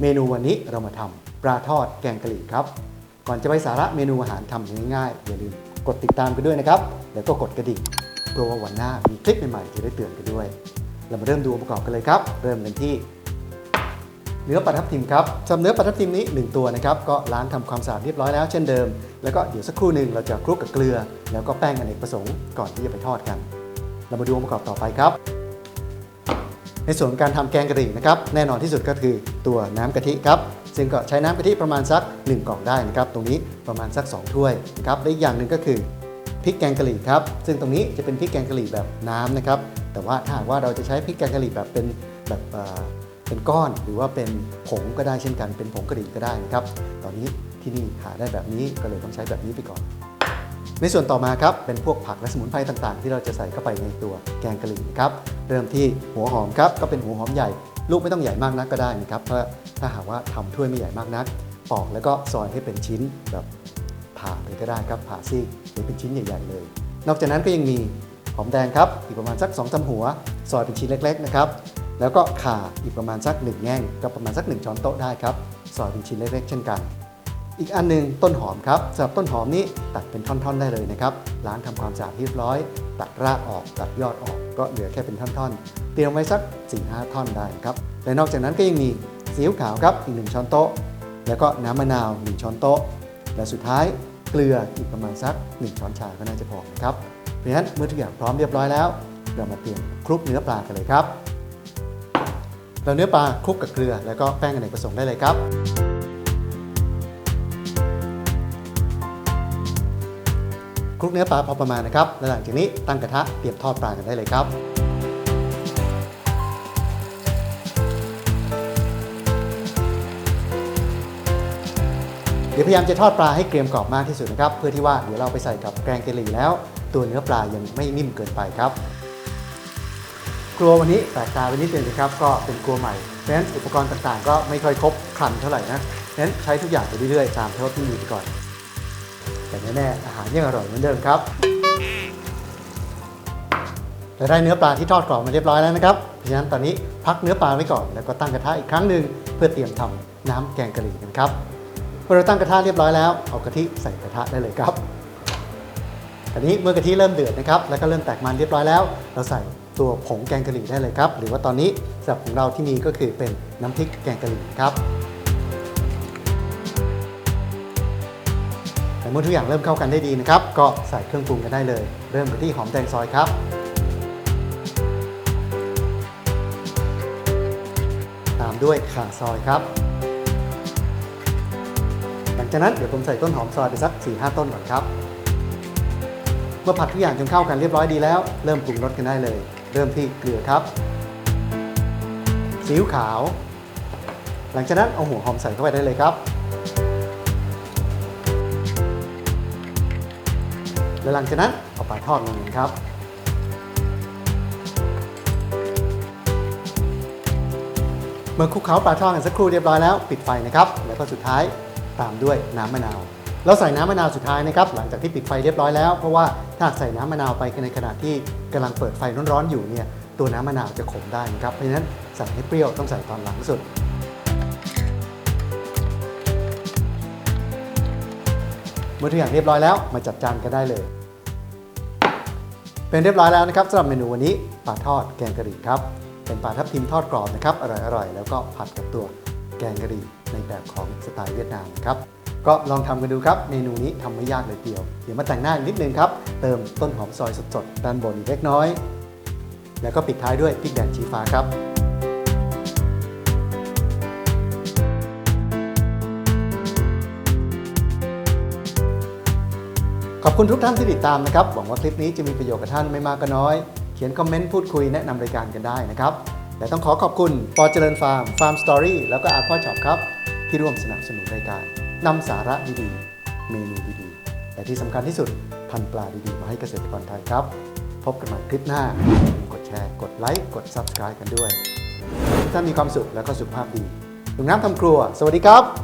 เมนูวันนี้เรามาทำปลาทอดแกงกะหรี่ครับ ก่อนจะไปสาระเมนูอาหารทำง่ายๆอย่าลืมกดติดตามกันด้วยนะครับ แล้วก็กดกระดิ่งเพื่อว่าวันหน้ามีคลิปใหม่ๆจะได้เตือนกันด้วย เรามาเริ่มดูองค์ประกอบกันเลยครับ เริ่มกันที่เนื้อปลาทับทิมครับสำเนื้อปลาทับทิมนี้ 1 ตัวนะครับ ก็ล้างทำความสะอาดเรียบร้อยแล้วเช่นเดิม แล้วก็เดี๋ยวสักครู่หนึ่งเราจะคลุกกับเกลือ แล้วก็แป้งอเนกประสงค์ก่อนที่จะไปทอดกัน เรามาดูองค์ประกอบต่อไปครับ ในส่วนของการทำแกงกะหรี่นะครับ แน่นอนที่สุดก็คือตัวน้ำกะทิครับ ซึ่งก็ใช้น้ำกะทิประมาณสัก 1 กล่องได้นะครับ ตรงนี้ประมาณสัก 2 ถ้วยนะครับ และอีกอย่างหนึ่งก็คือพริกแกงกะหรี่ครับ ซึ่งตรงนี้จะเป็นพริกแกงกะหรี่แบบน้ำนะครับ แต่ว่าถ้าหากว่าเราจะใช้พริกแกงกะหรี่แบบเป็นแบบเป็นก้อนหรือว่าเป็นผงก็ได้เช่นกัน เป็นผงกะหรี่ก็ได้นะครับ ตอนนี้ที่นี่หาได้แบบนี้ก็เลยต้องใช้แบบนี้ไปก่อน ในส่วนต่อมาครับเป็นพวกผักและสมุนไพรต่างๆ ที่เราจะใส่เข้าไปในตัวแกงกะหรี่ครับเริ่มที่หัวหอมครับก็เป็นหัวหอมใหญ่ ลูกไม่ต้องใหญ่มากนักก็ได้นะครับเพราะถ้าหากว่าทำถ้วยไม่ใหญ่มากนัก ปอกแล้วก็ซอยให้เป็นชิ้นแบบผ่าเลยก็ได้ครับผ่าซีกหรือเป็นชิ้นใหญ่ ๆ เลย นอกจากนั้นก็ยังมีหอมแดงครับอีกประมาณสัก2ตำหัว ซอยเป็นชิ้นเล็กๆนะครับแล้วก็ข่าอีกประมาณสัก1แง่งก็ประมาณสัก 1 ช้อนโต๊ะได้ครับซอยเป็นชิ้นเล็กๆเช่นกัน อีกอันหนึงต้นหอมครับสำหรับต้นหอมนี้ตัดเป็นท่อนๆได้เลยนะครับล้างทำความสะอาดเรียบร้อย ตัดรากออกตัดยอดออก ก็เหลือแค่เป็นท่อนๆ เตรียมไว้สัก4-5ท่อนได้ครับและนอกจากนั้นก็ยังมีซีอิ๊วขาวครับอีก1ช้อนโต๊ะ แล้วก็น้ำมะนาว1ช้อนโต๊ะ และสุดท้ายเกลืออีกประมาณสัก1ช้อนชาก็น่าจะพอนะครับเพราะฉะนั้นเมื่อทุกอย่างพร้อมเรียบร้อยแล้ว เรามาเตรียมคลุกเนื้อปลากันเลยครับเราเนื้อปลาคลุกกับเกลือแล้วก็แป้งอเนกประสงค์ได้เลยครับ คลุกเนื้อปลาพอประมาณนะครับ และหลังจากนี้ตั้งกระทะเตรียมทอดปลากันได้เลยครับเดี๋ยวพยายามจะทอดปลาให้เกรียมกรอบมากที่สุดนะครับ เพื่อที่ว่าเดี๋ยวเราไปใส่กับแกงกะหรี่แล้ว ตัวเนื้อปลายังไม่นิ่มเกินไปครับครัววันนี้แปลกตาไปนิดนึงนะครับ ก็เป็นครัวใหม่เพราะฉะนั้นอุปกรณ์ต่างๆ ก็ไม่ค่อยครบครันเท่าไหร่นะเพราะฉะนั้นใช้ทุกอย่างไปเรื่อยๆตามเท่าที่มีไปก่อน แต่แน่ๆอาหารยังอร่อยเหมือนเดิมครับเราได้เนื้อปลาที่ทอดกรอบมาเรียบร้อยแล้วนะครับเพราะฉะนั้นตอนนี้พักเนื้อปลาไว้ก่อนแล้วก็ตั้งกระทะอีกครั้งหนึ่งเพื่อเตรียมทำน้ำแกงกะหรี่กันครับเมื่อเราตั้งกระทะเรียบร้อยแล้วเอากะทิใส่กระทะได้เลยครับอันนี้เมื่อกะทิเริ่มเดือดนะครับแล้วก็เริ่มแตกมันเรียบร้อยแล้ว เราใส่ตัวผงแกงกะหรี่ได้เลยครับ หรือว่าตอนนี้สำหรับของเราที่มีก็คือเป็นน้ำพริกแกงกะหรี่ครับ เมื่อทุกอย่างเริ่มเข้ากันได้ดีนะครับ ก็ใส่เครื่องปรุงกันได้เลย เริ่มกันที่หอมแดงซอยครับ ตามด้วยข่าซอยครับ หลังจากนั้นเดี๋ยวผมใส่ต้นหอมซอยไปสัก 4-5 ต้นก่อนครับเมื่อผัดทุกอย่างจนเข้ากันเรียบร้อยดีแล้ว เริ่มปรุงรสกันได้เลย เริ่มที่เกลือครับซีอิ๊วขาว หลังจากนั้นเอาหัวหอมใส่เข้าไปได้เลยครับ และหลังจากนั้นเอาปลาทอดลงเลยครับ เมื่อคลุกเคล้าปลาทอดกันสักครู่เรียบร้อยแล้วปิดไฟนะครับ แล้วก็สุดท้ายตามด้วยน้ำมะนาวเราใส่น้ำมะนาวสุดท้ายนะครับหลังจากที่ปิดไฟเรียบร้อยแล้วเพราะว่าถ้าใส่น้ำมะนาวไปในขณะที่กำลังเปิดไฟร้อนๆอยู่เนี่ยตัวน้ำมะนาวจะขมได้นะครับเพราะฉะนั้นใส่ให้เปรี้ยวต้องใส่ตอนหลังสุด มื่อทุกอย่างเรียบร้อยแล้วมาจัดจานกันได้เลย เป็นเรียบร้อยแล้วนะครับสำหรับเมนูวันนี้ปลาทอดแกงกะหรี่ครับเป็นปลาทับทิมทอดกรอบนะครับอร่อยๆแล้วก็ผัดกับตัวแกงกะหรี่ในแบบของสไตล์เวียดนามครับก็ลองทำกันดูครับ เมนูนี้ทำไม่ยากเลยเดียว เดี๋ยวมาแต่งหน้าอีกนิดนึงครับ เติมต้นหอมซอยสดๆ ด้านบนอีกเล็กน้อย แล้วก็ปิดท้ายด้วยพริกแดงชี้ฟ้าครับ ขอบคุณทุกท่านที่ติดตามนะครับ หวังว่าคลิปนี้จะมีประโยชน์กับท่านไม่มากก็น้อย เขียนคอมเมนต์พูดคุยแนะนำรายการกันได้นะครับ และต้องขอขอบคุณปอเจริญฟาร์มฟาร์มสตอรี่แล้วก็อาร์ควาช็อปครับ ที่ร่วมสนับสนุนรายการนำสาระดีๆ เมนูดีๆ และที่สำคัญที่สุดพันปลาดีๆ มาให้เกษตรกรไทยครับ พบกันใหม่คลิปหน้า กดแชร์ กดไลค์ กด Subscribe กันด้วยทุกท่านมีความสุขและก็สุขภาพดีลุงน้ำทำครัว สวัสดีครับ